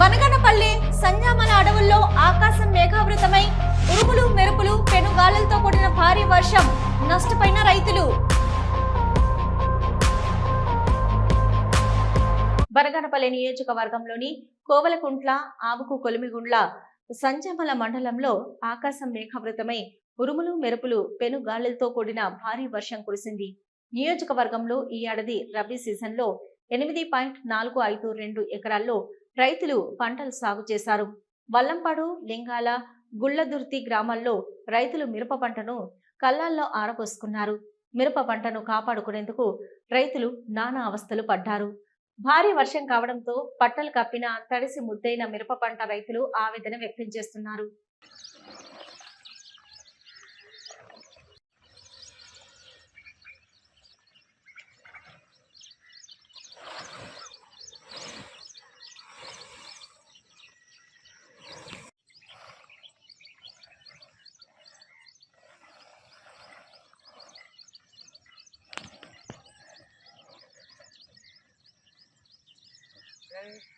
బనగనపల్లి సంజామల అడవుల్లో ఆకాశం మేఘావృతమై ఉరుములు మెరుపులు పెనుగాలులతో కూడిన భారీ వర్షం నష్టపోయిన రైతులు. బనగనపల్లి నియోజకవర్గంలోని కోవలకుంట్ల ఆవుకు కొలిమిగుండ్ల సంజమల మండలంలో ఆకాశం మేఘావృతమై ఉరుములు మెరుపులు పెనుగాలులతో కూడిన భారీ వర్షం కురిసింది. నియోజకవర్గంలో ఈ ఏడాది రబీ సీజన్లో ఎనిమిది పాయింట్ నాలుగు ఐదు రెండు ఎకరాల్లో రైతులు పంటలు సాగు చేశారు. వల్లంపాడు లింగాల గుళ్ళదుర్తి గ్రామాల్లో రైతులు మిరప పంటను కళ్ళాల్లో ఆరపోసుకున్నారు మిరప పంటను కాపాడుకునేందుకు రైతులు నానా అవస్థలు పడ్డారు. భారీ వర్షం కావడంతో పట్టలు కప్పిన తడిసి ముద్దైన మిరప పంట రైతులు ఆవేదన వ్యక్తం చేస్తున్నారు. Okay